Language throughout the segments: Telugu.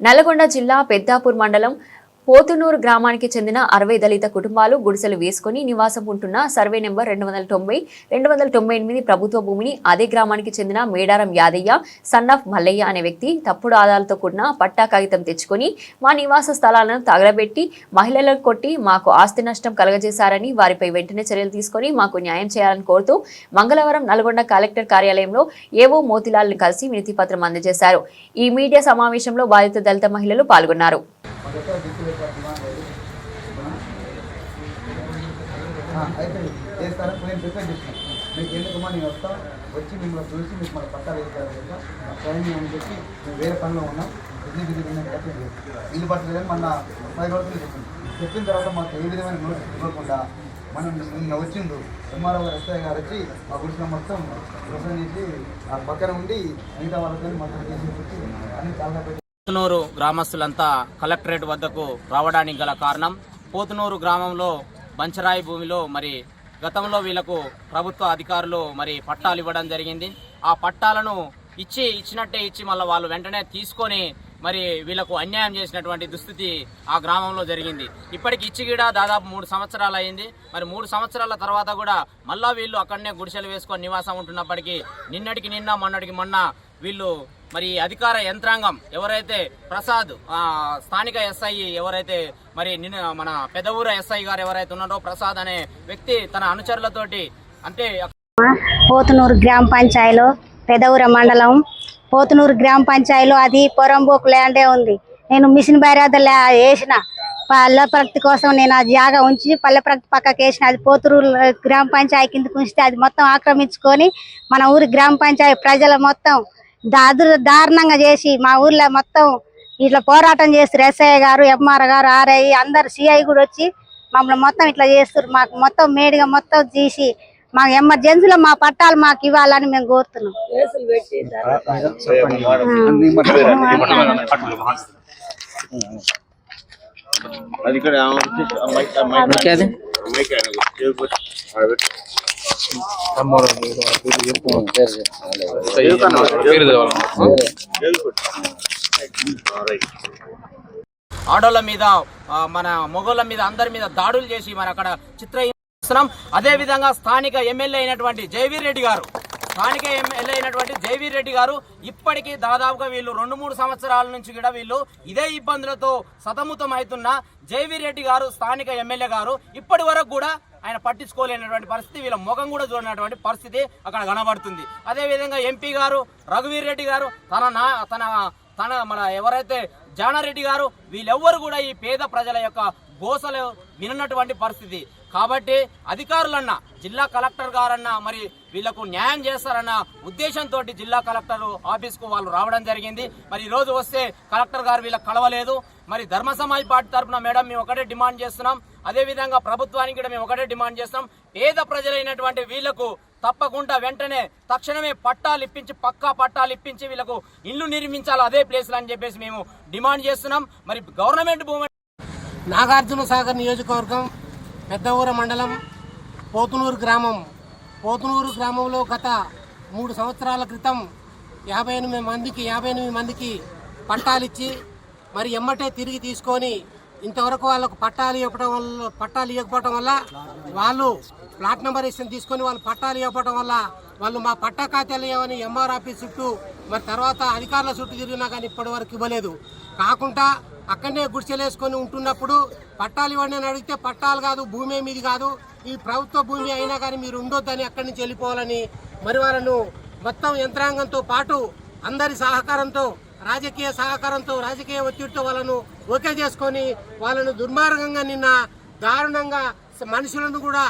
నల్గొండ జిల్లా పెద్దాపూర్ మండలం పోతునూరు గ్రామానికి చెందిన అరవై దళిత కుటుంబాలు గుడిసెలు వేసుకుని నివాసం ఉంటున్న సర్వే నెంబర్ రెండు వందల తొంభై రెండు వందల తొంభై ఎనిమిది ప్రభుత్వ భూమిని అదే గ్రామానికి చెందిన మేడారం యాదయ్య సన్ ఆఫ్ మల్లయ్య అనే వ్యక్తి తప్పుడు ఆధారాలతో కూడిన పట్టా కాగితం తెచ్చుకొని మా నివాస స్థలాలను తగలబెట్టి మహిళలను కొట్టి మాకు ఆస్తి నష్టం కలగజేశారని వారిపై వెంటనే చర్యలు తీసుకొని మాకు న్యాయం చేయాలని కోరుతూ మంగళవారం నల్గొండ కలెక్టర్ కార్యాలయంలో ఏవో మోతిలాల్ని కలిసి వినతిపత్రం అందజేశారు. ఈ మీడియా సమావేశంలో బాధిత దళిత మహిళలు పాల్గొన్నారు. అయితే చేస్తారా? నేను ప్రిపేర్ చేస్తాను మీకు ఎందుకమ్మా నేను వస్తా? వచ్చి మిమ్మల్ని చూసి మీకు మన పట్టాలు వేస్తారు ట్రైనింగ్ అని చెప్పి మేము వేరే పనిలో ఉన్నాం. ఇది ఇది ఇది చెప్పింది వీళ్ళు పట్టలేదని మన పది రోజులు చెప్పింది చెప్పిన తర్వాత మాకు ఏ విధమైన నోటీస్ ఇవ్వకుండా మనం నిన్న వచ్చిండు ఎంఆర్ఓ గారు ఎస్ఐ గారు వచ్చి మా గుడిసిన మొత్తం ప్రసన్న చేసి ఆ పక్కన ఉండి మిగతా వాళ్ళతో మొత్తం చేసి అన్ని చాలా పోతునూరు గ్రామస్తులంతా కలెక్టరేట్ వద్దకు రావడానికి గల కారణం పోతునూరు గ్రామంలో బంచరాయి భూమిలో మరి గతంలో వీళ్ళకు ప్రభుత్వ అధికారులు మరి పట్టాలు ఇవ్వడం జరిగింది. ఆ పట్టాలను ఇచ్చి ఇచ్చినట్టే ఇచ్చి మళ్ళీ వాళ్ళు వెంటనే తీసుకొని మరి వీళ్ళకు అన్యాయం చేసినటువంటి దుస్థితి ఆ గ్రామంలో జరిగింది. ఇప్పటికి ఇచ్చి దాదాపు మూడు సంవత్సరాలు అయింది. మరి మూడు సంవత్సరాల తర్వాత కూడా మళ్ళా వీళ్ళు అక్కడనే గుడిసెలు వేసుకొని నివాసం ఉంటున్నప్పటికీ నిన్నటికి నిన్న మొన్నటికి మొన్న వీళ్ళు మరి అధికార యంత్రాంగం ఎవరైతే ప్రసాద్ ఆ, స్థానిక ఎస్ఐ ఎవరైతే మరి నిన్న మన పెదవూర ఎస్ఐ గారు ఎవరైతే ఉన్నారో ప్రసాద్ అనే వ్యక్తి తన అనుచరులతోటి అంటే పోతునూరు గ్రామ పంచాయతీలో పెదవుర మండలం పోతునూరు గ్రామ పంచాయతీలో అది పొరంబోకు ల్యాండే ఉంది. నేను మిషన్ బైరాద వేసిన పల్లె ప్రగతి కోసం నేను ఆ జాగా ఉంచి పల్లె ప్రగతి పక్కకి వేసిన అది పోతురు గ్రామ పంచాయతీ కిందకు ఉంచితే అది మొత్తం ఆక్రమించుకొని మన ఊరి గ్రామ పంచాయతీ ప్రజల మొత్తం దాదు దారుణంగా చేసి మా ఊర్లో మొత్తం ఇట్లా పోరాటం చేస్తారు. ఎస్ఐ గారు ఎంఆర్ గారు ఆర్ఐ అందరు సిఐ కూడా వచ్చి మమ్మల్ని మొత్తం ఇట్లా చేస్తారు. మాకు మొత్తం మేడిగా మొత్తం తీసి మా ఎమర్జెన్సీలో మా పట్టాలు మాకు ఇవ్వాలని మేము కోరుతున్నాం. ఆడోళ్ళ మీద మన మొగోళ్ళ మీద అందరి మీద దాడులు చేసి మరి అక్కడ చిత్ర అదే విధంగా స్థానిక ఎమ్మెల్యే అయినటువంటి జయవీర్ రెడ్డి గారు స్థానిక ఎమ్మెల్యే అయినటువంటి జైవీర్ రెడ్డి గారు ఇప్పటికీ దాదాపుగా వీళ్ళు రెండు మూడు సంవత్సరాల నుంచి కూడా వీళ్ళు ఇదే ఇబ్బందులతో సతమతం అవుతున్న జైవీర్ రెడ్డి గారు స్థానిక ఎమ్మెల్యే గారు ఇప్పటి వరకు కూడా ఆయన పట్టించుకోలేనటువంటి పరిస్థితి వీళ్ళ ముఖం కూడా చూడనటువంటి పరిస్థితి అక్కడ కనబడుతుంది. అదేవిధంగా ఎంపీ గారు రఘువీర్ రెడ్డి గారు తన నా తన తన మన ఎవరైతే జానారెడ్డి గారు వీళ్ళెవ్వరు కూడా ఈ పేద ప్రజల యొక్క గోసలు విననటువంటి పరిస్థితి. కాబట్టి అధికారులన్న జిల్లా కలెక్టర్ గారన్న మరి వీళ్ళకు న్యాయం చేస్తారన్న ఉద్దేశంతో జిల్లా కలెక్టర్ ఆఫీస్కు వాళ్ళు రావడం జరిగింది. మరి ఈరోజు రోజు వస్తే కలెక్టర్ గారు వీళ్ళకి కలవలేదు. మరి ధర్మ సమాజ్ పార్టీ తరఫున మేడం మేము ఒకటే డిమాండ్ చేస్తున్నాం. అదే విధంగా ప్రభుత్వానికి కూడా మేము ఒకటే డిమాండ్ చేస్తున్నాం. పేద ప్రజలైనటువంటి వీళ్ళకు తప్పకుండా వెంటనే తక్షణమే పట్టాలు ఇప్పించి పక్కా పట్టాలు ఇప్పించి వీళ్ళకు ఇల్లు నిర్మించాలి అదే ప్లేస్లు అని చెప్పేసి మేము డిమాండ్ చేస్తున్నాం. మరి గవర్నమెంట్ భూమి నాగార్జున సాగర్ నియోజకవర్గం పెద్దవూర మండలం పోతునూరు గ్రామం. పోతునూరు గ్రామంలో గత మూడు సంవత్సరాల క్రితం యాభై ఎనిమిది మందికి యాభై ఎనిమిది మందికి పట్టాలిచ్చి మరి ఎమ్మటే తిరిగి తీసుకొని ఇంతవరకు వాళ్ళకు పట్టాలు ఇవ్వడం వల్ల పట్టాలు ఇవ్వకపోవడం వల్ల వాళ్ళు ప్లాట్ నెంబర్ ఇష్టం తీసుకొని వాళ్ళు పట్టాలు ఇవ్వకపోవడం వల్ల వాళ్ళు మా పట్టా ఖాతాలు ఇవ్వని ఎంఆర్ ఆఫీస్ చుట్టూ మరి తర్వాత అధికారుల చుట్టూ తిరిగినా కానీ ఇప్పటి వరకు ఇవ్వలేదు. కాకుండా అక్కడనే గుడిసెలేసుకొని ఉంటున్నప్పుడు పట్టాలు ఇవ్వండి అని అడిగితే పట్టాలు కాదు భూమి మీది కాదు. ఈ ప్రభుత్వ భూమి అయినా కానీ మీరు ఉండొద్దని అక్కడి నుంచి వెళ్ళిపోవాలని మరి వాళ్ళను మొత్తం యంత్రాంగంతో పాటు అందరి సహకారంతో రాజకీయ సహకారంతో రాజకీయ ఒత్తిడితో వాళ్ళను ఓకే చేసుకొని వాళ్ళను దుర్మార్గంగా నిన్న దారుణంగా మనుషులను కూడా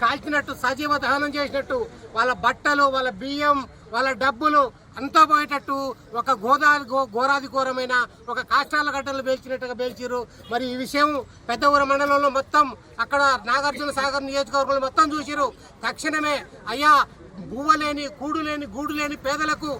కాల్చినట్టు సజీవ దహనం చేసినట్టు వాళ్ళ బట్టలు వాళ్ళ బియ్యం వాళ్ళ డబ్బులు అంతా పోయేటట్టు ఒక గోదావరి గో ఘోరాది ఘోరమైన ఒక కాష్టాల గడ్డలు పేల్చినట్టుగా పేల్చిరు మరి ఈ విషయం పెద్ద ఊర మండలంలో మొత్తం అక్కడ నాగార్జున సాగర్ నియోజకవర్గంలో మొత్తం చూసిరు తక్షణమే అయ్యా బువ్వ లేని కూడు లేని గూడు లేని పేదలకు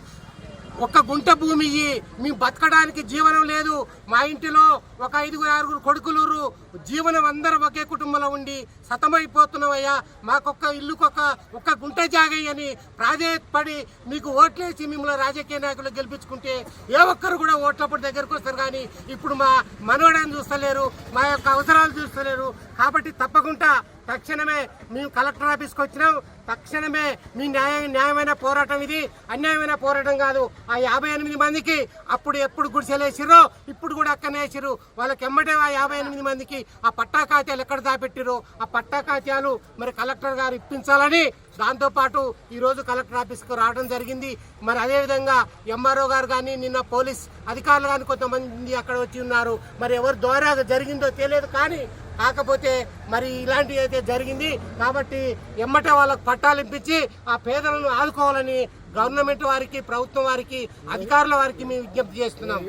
ఒక్క గుంట భూమి ఇయ్యి. మేము బతకడానికి జీవనం లేదు. మా ఇంటిలో ఒక ఐదుగురు ఆరుగురు కొడుకులూరు జీవనం అందరం ఒకే కుటుంబంలో ఉండి సతమైపోతున్నామయ్యా. మాకొక్క ఇల్లుకొక ఒక్క గుంట జాగయ్యని ప్రాధేయపడి మీకు ఓట్లేసి మిమ్మల్ని రాజకీయ నాయకులు గెలిపించుకుంటే ఏ ఒక్కరు కూడా ఓట్లప్పుడు దగ్గరకు వస్తారు కానీ ఇప్పుడు మా మనవడాన్ని చూస్తలేరు మా యొక్క అవసరాలు చూస్తలేరు. కాబట్టి తప్పకుండా తక్షణమే మేము కలెక్టర్ ఆఫీస్కి వచ్చినాం. తక్షణమే మీ న్యాయ న్యాయమైన పోరాటం ఇది. అన్యాయమైన పోరాటం కాదు. ఆ యాభై ఎనిమిది మందికి అప్పుడు ఎప్పుడు గుడిసెలేసిరో ఇప్పుడు కూడా అక్కడనే వేసిర్రు. వాళ్ళకి ఎమ్మటే ఆ యాభై ఎనిమిది మందికి ఆ పట్టా కాత్యాలు ఎక్కడ దాపెట్టిరో ఆ పట్టా కాత్యాలు మరి కలెక్టర్ గారు ఇప్పించాలని దాంతోపాటు ఈరోజు కలెక్టర్ ఆఫీస్కి రావడం జరిగింది. మరి అదేవిధంగా ఎంఆర్ఓ గారు కానీ నిన్న పోలీస్ అధికారులు కానీ కొంతమంది అక్కడ వచ్చి ఉన్నారు. మరి ఎవరి ద్వారా జరిగిందో తెలియదు కానీ కాకపోతే మరి ఇలాంటివి అయితే జరిగింది కాబట్టి ఎమ్మట వాళ్ళకు పట్టాలు ఇప్పించి ఆ పేదలను ఆదుకోవాలని గవర్నమెంట్ వారికి ప్రభుత్వం వారికి అధికారుల వారికి మేము విజ్ఞప్తి చేస్తున్నాం.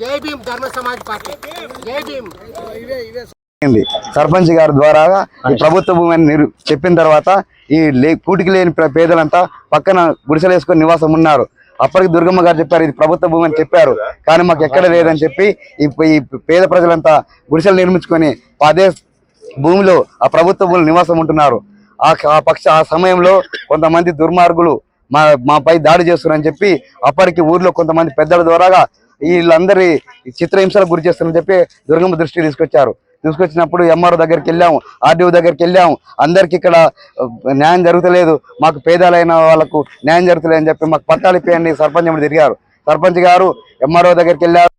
జై భీమ్ ధర్మ సమాజ్ పార్టీ. జై భీమ్. సర్పంచ్ గారి ద్వారా ఈ ప్రభుత్వ భూమి అని చెప్పిన తర్వాత ఈ లే కూటికి లేని పేదలంతా పక్కన గుడిసెలు వేసుకొని నివాసం ఉన్నారు. అప్పటికి దుర్గమ్మ గారు చెప్పారు ఇది ప్రభుత్వ భూమి అని చెప్పారు. కానీ మాకు ఎక్కడ లేదని చెప్పి ఈ పేద ప్రజలంతా గుడిసెలు నిర్మించుకొని అదే భూమిలో ఆ ప్రభుత్వ భూములు నివాసం ఉంటున్నారు. ఆ ఆ పక్ష ఆ సమయంలో కొంతమంది దుర్మార్గులు మా మాపై దాడి చేస్తున్నారని చెప్పి అప్పటికి ఊర్లో కొంతమంది పెద్దల ద్వారాగా వీళ్ళందరి చిత్రహింసలకు గురి చేస్తున్నారని చెప్పి దుర్గమ్మ దృష్టికి తీసుకొచ్చారు. తీసుకొచ్చినప్పుడు ఎంఆర్ఓ దగ్గరికి వెళ్ళాము ఆర్డీఓ దగ్గరికి వెళ్ళాము. అందరికి ఇక్కడ న్యాయం జరుగుతలేదు మాకు పేదలైన వాళ్ళకు న్యాయం జరుగుతలేదు అని చెప్పి మాకు పట్టాలు ఇప్పేయండి సర్పంచ్ తిరిగారు. సర్పంచ్ గారు ఎంఆర్ఓ దగ్గరికి వెళ్ళారు.